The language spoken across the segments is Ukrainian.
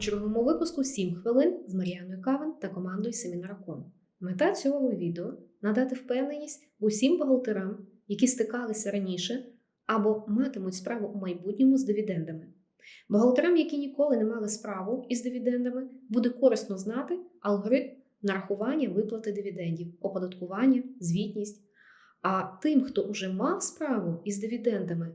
черговому випуску 7 хвилин з Мар'яною Кавен та командою Семінараком. Мета цього відео надати впевненість усім бухгалтерам, які стикалися раніше або матимуть справу у майбутньому з дивідендами. Бухгалтерам, які ніколи не мали справу із дивідендами, буде корисно знати алгоритм нарахування виплати дивідендів, оподаткування, звітність. А тим, хто вже мав справу із дивідендами,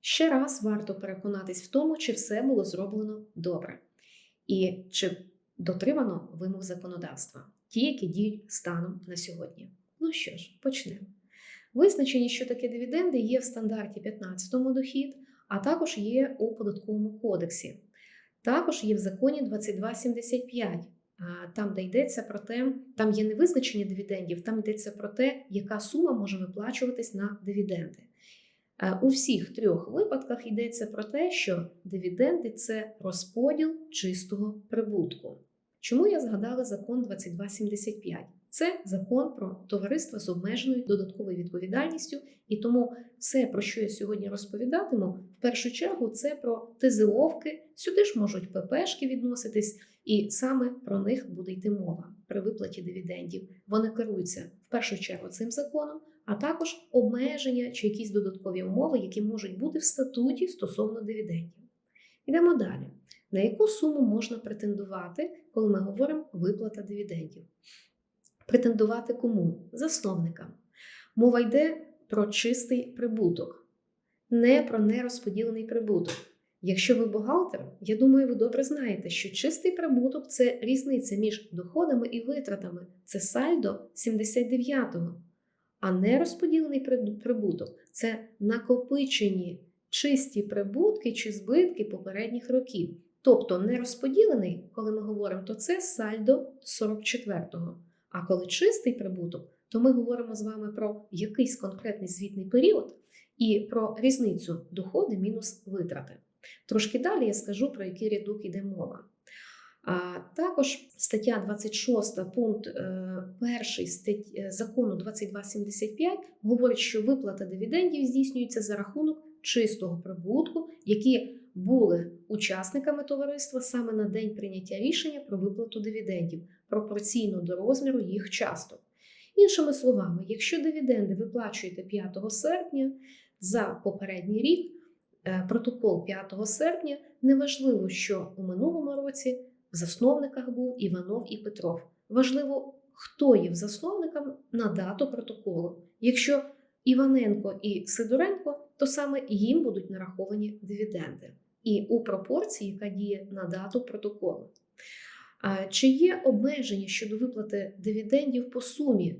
ще раз варто переконатись в тому, чи все було зроблено добре, і чи дотримано вимог законодавства, ті, які діють станом на сьогодні. Ну що ж, почнемо. Визначені, що таке дивіденди, є в стандарті 15-му дохід, а також є у податковому кодексі. Також є в законі 2275, там, де йдеться про те, там є не визначення дивідендів, там йдеться про те, яка сума може виплачуватись на дивіденди. У всіх трьох випадках йдеться про те, що дивіденди це розподіл чистого прибутку. Чому я згадала закон 2275? Це закон про товариство з обмеженою додатковою відповідальністю, і тому все, про що я сьогодні розповідатиму, в першу чергу це про ТЗОвки, сюди ж можуть ППшки відноситись, і саме про них буде йти мова при виплаті дивідендів. Вони керуються першу чергу цим законом, а також обмеження чи якісь додаткові умови, які можуть бути в статуті стосовно дивідендів. Йдемо далі. На яку суму можна претендувати, коли ми говоримо виплата дивідендів? Претендувати кому? Засновникам. Мова йде про чистий прибуток, не про нерозподілений прибуток. Якщо ви бухгалтер, я думаю, ви добре знаєте, що чистий прибуток це різниця між доходами і витратами, це сальдо 79-го. А нерозподілений прибуток це накопичені чисті прибутки чи збитки попередніх років. Тобто нерозподілений, коли ми говоримо, то це сальдо 44-го. А коли чистий прибуток, то ми говоримо з вами про якийсь конкретний звітний період і про різницю доходи мінус витрати. Трошки далі я скажу, про який рядок йде мова. А також стаття 26, пункт 1 статті закону 2275 говорить, що виплата дивідендів здійснюється за рахунок чистого прибутку, які були учасниками товариства саме на день прийняття рішення про виплату дивідендів пропорційно до розміру їх часток. Іншими словами, якщо дивіденди виплачуєте 5 серпня за попередній рік, протокол 5 серпня, неважливо, що у минулому році в засновниках був Іванов і Петров. Важливо, хто є в засновникам на дату протоколу. Якщо Іваненко і Сидоренко, то саме їм будуть нараховані дивіденди. І у пропорції, яка діє на дату протоколу. Чи є обмеження щодо виплати дивідендів по сумі?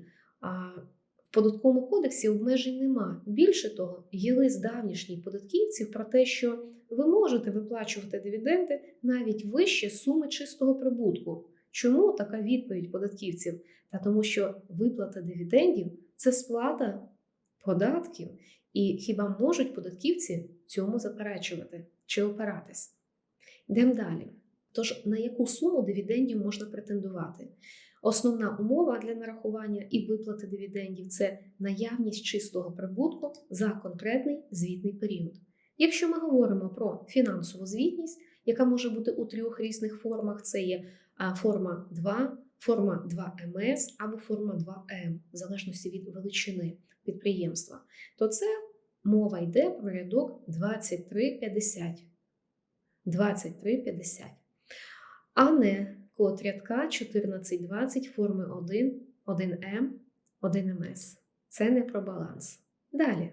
Податковому кодексі обмежень нема. Більше того, є лист давнішніх податківців про те, що ви можете виплачувати дивіденди навіть вище суми чистого прибутку. Чому така відповідь податківців? Та тому, що виплата дивідендів це сплата податків, і хіба можуть податківці цьому заперечувати чи опиратись? Йдемо далі. Тож, на яку суму дивідендів можна претендувати? Основна умова для нарахування і виплати дивідендів це наявність чистого прибутку за конкретний звітний період. Якщо ми говоримо про фінансову звітність, яка може бути у трьох різних формах: це є форма 2, форма 2МС або форма 2М, в залежності від величини підприємства, то це мова йде про рядок 2350. 2350. А не код рядка 1420 форми 1, 1М, 1МС. Це не про баланс. Далі.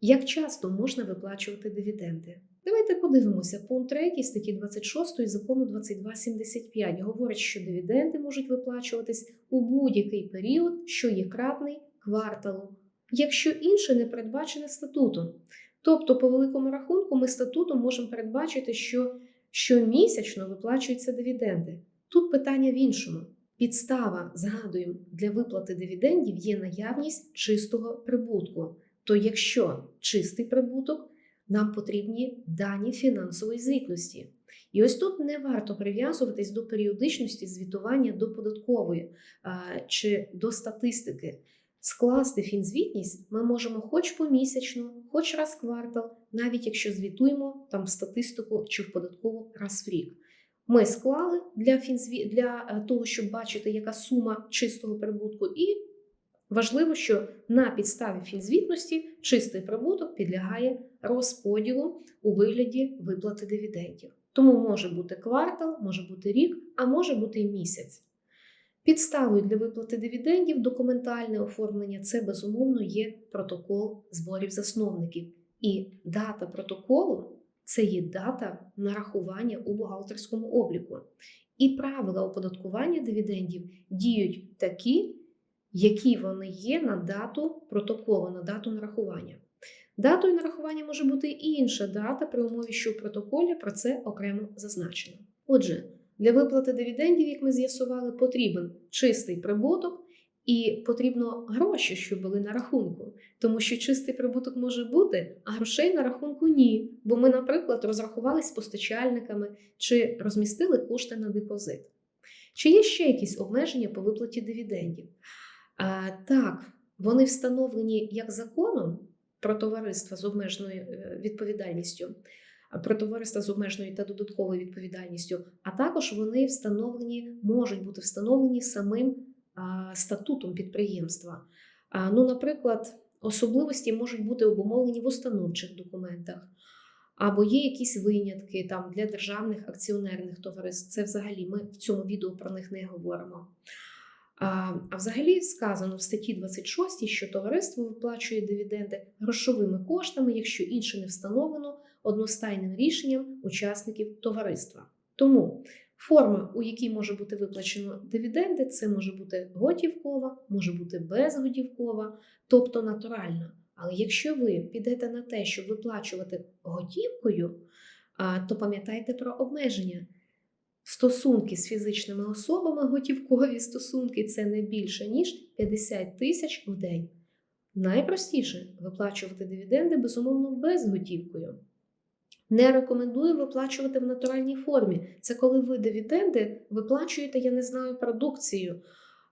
Як часто можна виплачувати дивіденди? Давайте подивимося. Пункт 3 статті 26 закону 2275 говорить, що дивіденди можуть виплачуватись у будь-який період, що є кратний кварталу, якщо інше не передбачене статутом. Тобто, по великому рахунку, ми статутом можемо передбачити, що щомісячно виплачуються дивіденди. Тут питання в іншому. Підстава, згадуємо, для виплати дивідендів є наявність чистого прибутку. То якщо чистий прибуток, нам потрібні дані фінансової звітності. І ось тут не варто прив'язуватись до періодичності звітування до податкової чи до статистики. Скласти фінзвітність ми можемо хоч помісячно, хоч раз в квартал, навіть якщо звітуємо там в статистику чи в податкову раз в рік. Ми склали для, фінзві... для е, того, щоб бачити, яка сума чистого прибутку, і важливо, що на підставі фінзвітності чистий прибуток підлягає розподілу у вигляді виплати дивідендів. Тому може бути квартал, може бути рік, а може бути і місяць. Підставою для виплати дивідендів документальне оформлення це безумовно є протокол зборів засновників. І дата протоколу це є дата нарахування у бухгалтерському обліку. І правила оподаткування дивідендів діють такі, які вони є на дату протоколу, на дату нарахування. Датою нарахування може бути і інша дата, при умові, що в протоколі про це окремо зазначено. Отже, для виплати дивідендів, як ми з'ясували, потрібен чистий прибуток і потрібно гроші, щоб були на рахунку. Тому що чистий прибуток може бути, а грошей на рахунку ні. Бо ми, наприклад, розрахувалися з постачальниками чи розмістили кошти на депозит. Чи є ще якісь обмеження по виплаті дивідендів? А, так, вони встановлені як законом про товариства з обмеженою е, відповідальністю, про товариства з обмеженою та додатковою відповідальністю, а також вони встановлені, можуть бути встановлені самим статутом підприємства. Ну, наприклад, особливості можуть бути обумовлені в установчих документах. Або є якісь винятки там для державних акціонерних товариств. Це взагалі ми в цьому відео про них не говоримо. А, взагалі сказано в статті 26, що товариство виплачує дивіденди грошовими коштами, якщо інше не встановлено одностайним рішенням учасників товариства. Тому форма, у якій може бути виплачено дивіденди, це може бути готівкова, може бути безготівкова, тобто натуральна. Але якщо ви підете на те, щоб виплачувати готівкою, то пам'ятайте про обмеження. Стосунки з фізичними особами, готівкові стосунки це не більше, ніж 50 тисяч в день. Найпростіше виплачувати дивіденди, безумовно, безготівкою. Не рекомендую виплачувати в натуральній формі. Це коли ви дивіденди виплачуєте, я не знаю, продукцію,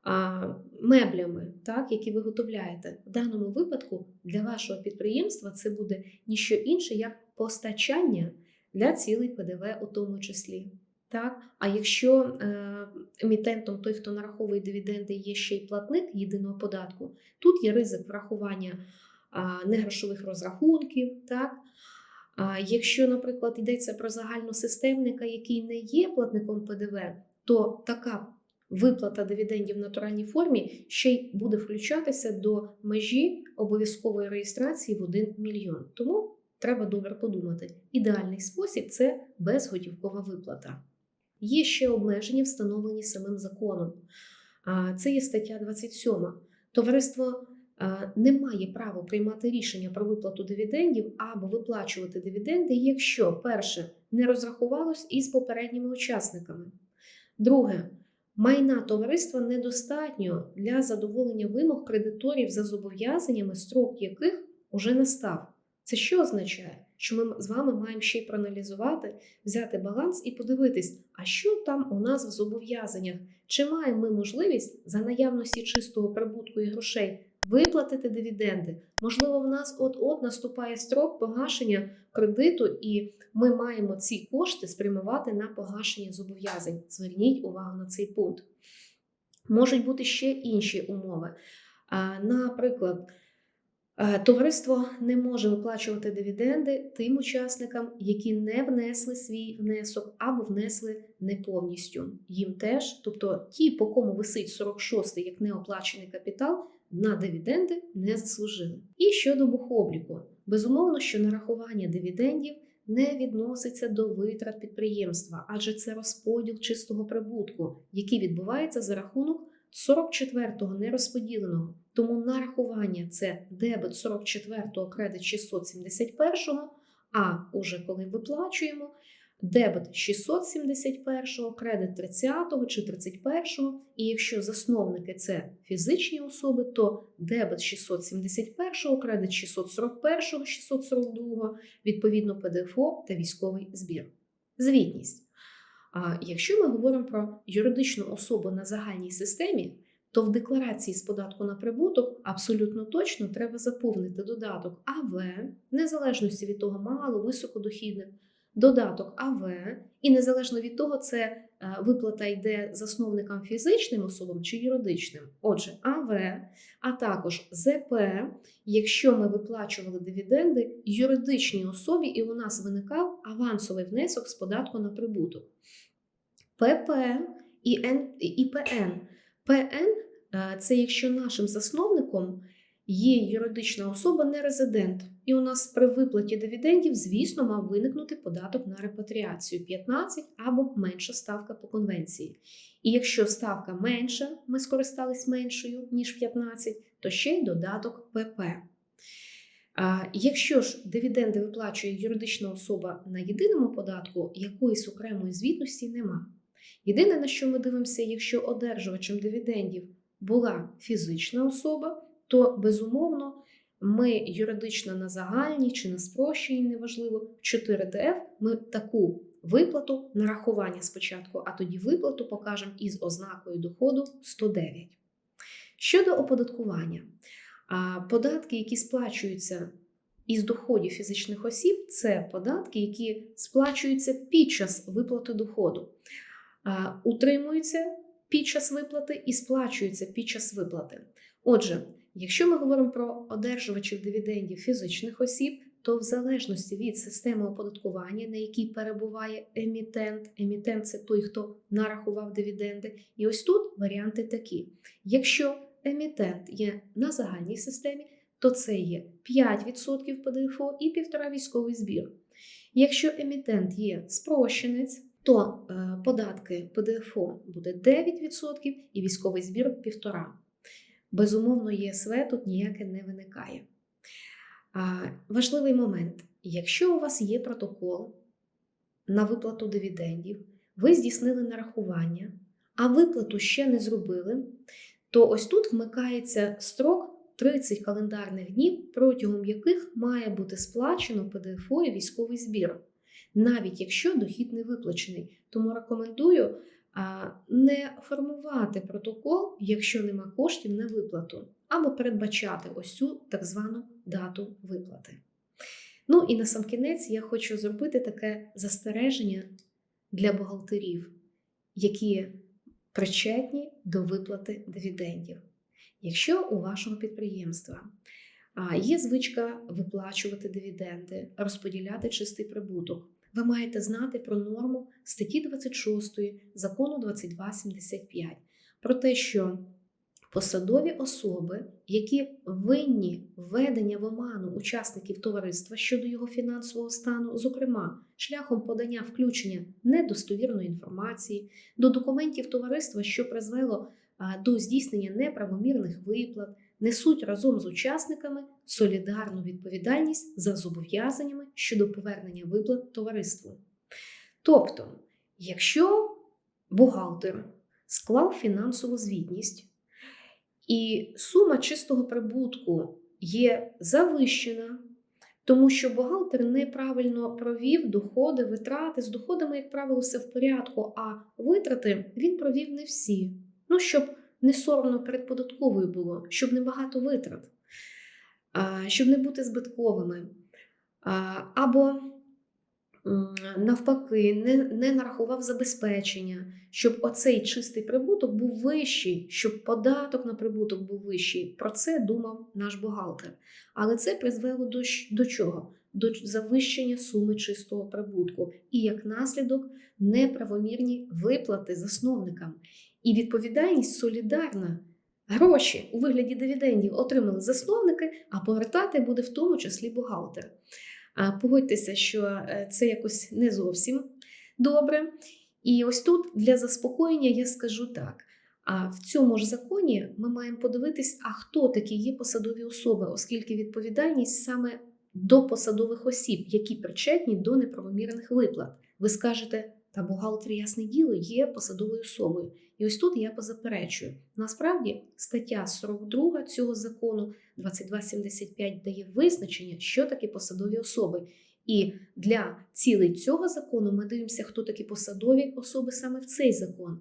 а, меблями, так, які ви виготовляєте. В даному випадку для вашого підприємства це буде ніщо інше, як постачання для цілей ПДВ у тому числі. Так? А якщо е, емітентом той, хто нараховує дивіденди, є ще й платник єдиного податку, тут є ризик врахування а, негрошових розрахунків. Так? Якщо, наприклад, йдеться про загальносистемника, який не є платником ПДВ, то така виплата дивідендів в натуральній формі ще й буде включатися до межі обов'язкової реєстрації в 1 мільйон. Тому треба добре подумати. Ідеальний спосіб це безготівкова виплата. Є ще обмеження, встановлені самим законом. Це є стаття 27. Товариство не має права приймати рішення про виплату дивідендів або виплачувати дивіденди, якщо перше не розрахувалось із попередніми учасниками. Друге, майна товариства недостатньо для задоволення вимог кредиторів за зобов'язаннями, строк яких уже настав. Це що означає? Що ми з вами маємо ще й проаналізувати, взяти баланс і подивитись, а що там у нас в зобов'язаннях? Чи маємо ми можливість за наявності чистого прибутку і грошей виплатити дивіденди? Можливо, в нас от-от наступає строк погашення кредиту, і ми маємо ці кошти спрямувати на погашення зобов'язань. Зверніть увагу на цей пункт. Можуть бути ще інші умови. Наприклад, Товариство не може виплачувати дивіденди тим учасникам, які не внесли свій внесок або внесли не повністю. Їм теж, тобто ті, по кому висить 46-й як неоплачений капітал, на дивіденди не заслужили. І щодо бухобліку, безумовно, що нарахування дивідендів не відноситься до витрат підприємства, адже це розподіл чистого прибутку, який відбувається за рахунок 44-го нерозподіленого. Тому нарахування це дебет 44-го, кредит 671-го, а уже коли виплачуємо, дебет 671-го, кредит 30-го чи 31-го. І якщо засновники це фізичні особи, то дебет 671-го, кредит 641-го, 642-го, відповідно ПДФО та військовий збір. Звітність. А якщо ми говоримо про юридичну особу на загальній системі, то в декларації з податку на прибуток абсолютно точно треба заповнити додаток АВ, в незалежності від того, мало, високодохідних, додаток АВ, і незалежно від того, це е, виплата йде засновникам фізичним особам чи юридичним. Отже, АВ, а також ЗП, якщо ми виплачували дивіденди юридичній особі, і у нас виникав авансовий внесок з податку на прибуток. ПП і, ПН. ПН е, це якщо нашим засновником є юридична особа не резидент. І у нас при виплаті дивідендів, звісно, мав виникнути податок на репатріацію 15 або менша ставка по конвенції. І якщо ставка менша, ми скористались меншою, ніж 15, то ще й додаток ПП. Якщо ж дивіденди виплачує юридична особа на єдиному податку, якоїсь окремої звітності нема. Єдине, на що ми дивимося, якщо одержувачем дивідендів була фізична особа, то безумовно ми юридично на загальній чи на спрощеній, неважливо, в 4ДФ ми таку виплату, нарахування спочатку, а тоді виплату покажемо із ознакою доходу 109. Щодо оподаткування, податки, які сплачуються із доходів фізичних осіб, це податки, які сплачуються під час виплати доходу, утримуються під час виплати і сплачуються під час виплати. Отже, якщо ми говоримо про одержувачів дивідендів фізичних осіб, то в залежності від системи оподаткування, на якій перебуває емітент, емітент це той, хто нарахував дивіденди. І ось тут варіанти такі: якщо емітент є на загальній системі, то це є 5% ПДФО і 1,5 військовий збір. Якщо емітент є спрощенець, то е, податки ПДФО буде 9% і військовий збір 1,5%. Безумовно, ЄСВ тут ніяке не виникає. А, Важливий момент: якщо у вас є протокол на виплату дивідендів, ви здійснили нарахування, а виплату ще не зробили, то ось тут вмикається строк 30 календарних днів, протягом яких має бути сплачено ПДФО і військовий збір, навіть якщо дохід не виплачений. Тому рекомендую не формувати протокол, якщо нема коштів на виплату, або передбачати ось цю так звану дату виплати. Ну і на сам кінець я хочу зробити таке застереження для бухгалтерів, які причетні до виплати дивідендів. Якщо у вашого підприємства є звичка виплачувати дивіденди, розподіляти чистий прибуток, ви маєте знати про норму статті 26 закону 2275 про те, що посадові особи, які винні введення в оману учасників товариства щодо його фінансового стану, зокрема шляхом подання включення недостовірної інформації до документів товариства, що призвело до здійснення неправомірних виплат, несуть разом з учасниками солідарну відповідальність за зобов'язаннями щодо повернення виплат товариству. Тобто, якщо бухгалтер склав фінансову звітність, і сума чистого прибутку є завищена, тому що бухгалтер неправильно провів доходи, витрати. З доходами, як правило, все в порядку, а витрати він провів не всі. Ну, щоб не соромно перед податковою було, щоб не багато витрат, щоб не бути збитковими. Або навпаки, не, не нарахував забезпечення, щоб оцей чистий прибуток був вищий, щоб податок на прибуток був вищий. Про це думав наш бухгалтер. Але це призвело до, до чого? До завищення суми чистого прибутку і як наслідок неправомірні виплати засновникам. І відповідальність солідарна. Гроші у вигляді дивідендів отримали засновники, а повертати буде в тому числі бухгалтер. А Погодьтеся, що е, це якось не зовсім добре. І ось тут для заспокоєння я скажу так: а в цьому ж законі ми маємо подивитись, а хто такі є посадові особи, оскільки відповідальність саме до посадових осіб, які причетні до неправомірних виплат. Ви скажете, та бухгалтер, ясне діло, є посадовою особою. І ось тут я позаперечую. Насправді, стаття 42 цього закону 2275 дає визначення, що такі посадові особи. І для цілей цього закону ми дивимося, хто такі посадові особи саме в цей закон.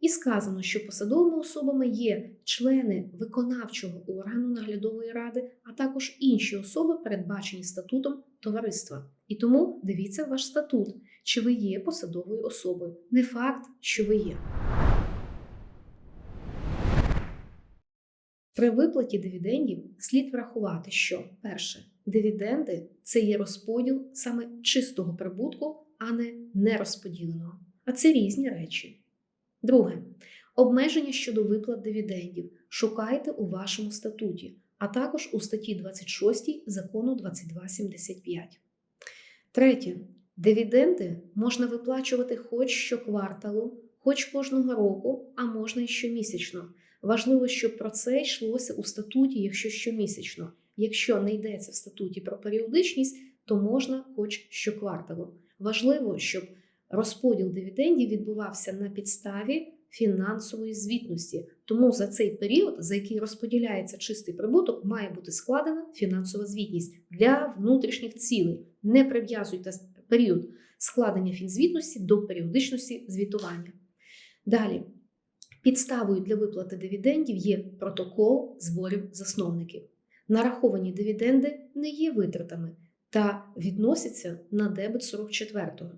і сказано, що посадовими особами є члени виконавчого органу наглядової ради, а також інші особи, передбачені статутом товариства. І тому дивіться ваш статут, чи ви є посадовою особою. Не факт, що ви є. При виплаті дивідендів слід врахувати, що перше, дивіденди це є розподіл саме чистого прибутку, а не нерозподіленого. А це різні речі. Друге, обмеження щодо виплат дивідендів шукайте у вашому статуті, а також у статті 26 закону 2275. Третє, дивіденди можна виплачувати хоч щокварталу, хоч кожного року, а можна і щомісячно. Важливо, щоб про це йшлося у статуті, якщо щомісячно. Якщо не йдеться в статуті про періодичність, то можна хоч щокварталу. Важливо, щоб розподіл дивідендів відбувався на підставі фінансової звітності. Тому за цей період, за який розподіляється чистий прибуток, має бути складена фінансова звітність для внутрішніх цілей. Не прив'язуйте період складення фінзвітності до періодичності звітування. Далі. Підставою для виплати дивідендів є протокол зборів засновників. Нараховані дивіденди не є витратами та відносяться на дебет 44-го.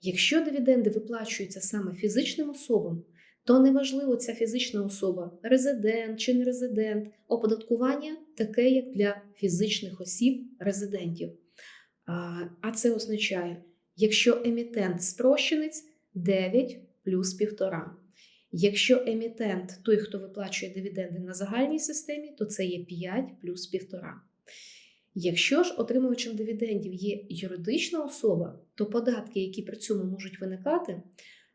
Якщо дивіденди виплачуються саме фізичним особам, то неважливо ця фізична особа, резидент чи не резидент, оподаткування таке, як для фізичних осіб резидентів. А це означає, якщо емітент спрощенець 9 плюс 1,5. Якщо емітент той, хто виплачує дивіденди на загальній системі, то це є 5 плюс 1,5. Якщо ж отримувачем дивідендів є юридична особа, то податки, які при цьому можуть виникати,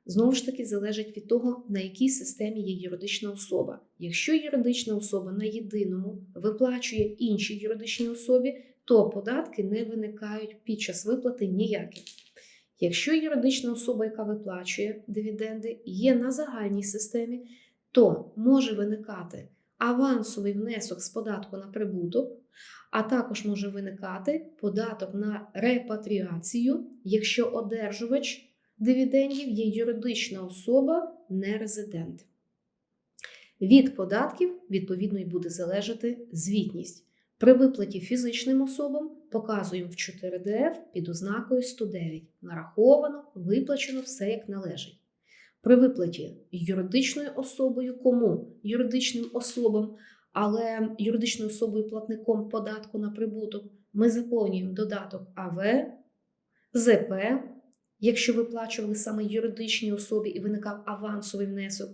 знову ж таки залежать від того, на якій системі є юридична особа. Якщо юридична особа на єдиному виплачує іншій юридичній особі, то податки не виникають під час виплати ніякі. Якщо юридична особа, яка виплачує дивіденди, є на загальній системі, то може виникати авансовий внесок з податку на прибуток, а також може виникати податок на репатріацію, якщо одержувач дивідендів є юридична особа, не резидент. Від податків, відповідно, й буде залежати звітність. При виплаті фізичним особам показуємо в 4ДФ під ознакою 109. Нараховано, виплачено все як належить. При виплаті юридичною особою кому? Юридичним особам, але юридичною особою платником податку на прибуток ми заповнюємо додаток АВ, ЗП, якщо виплачували саме юридичній особі і виникав авансовий внесок.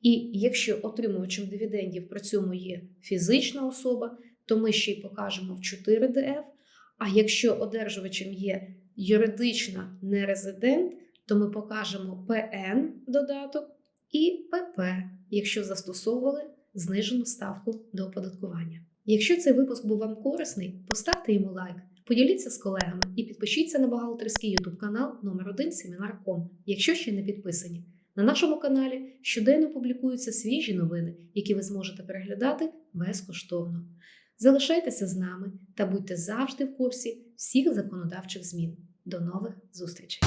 І якщо отримувачем дивідендів при цьому є фізична особа, то ми ще й покажемо в 4ДФ. А якщо одержувачем є юридична нерезидент, то ми покажемо ПН додаток і ПП, якщо застосовували знижену ставку до оподаткування. Якщо цей випуск був вам корисний, поставте йому лайк, поділіться з колегами і підпишіться на бухгалтерський YouTube канал номер 1 Семінар.ком, якщо ще не підписані. На нашому каналі щоденно публікуються свіжі новини, які ви зможете переглядати безкоштовно. Залишайтеся з нами та будьте завжди в курсі всіх законодавчих змін. До нових зустрічей!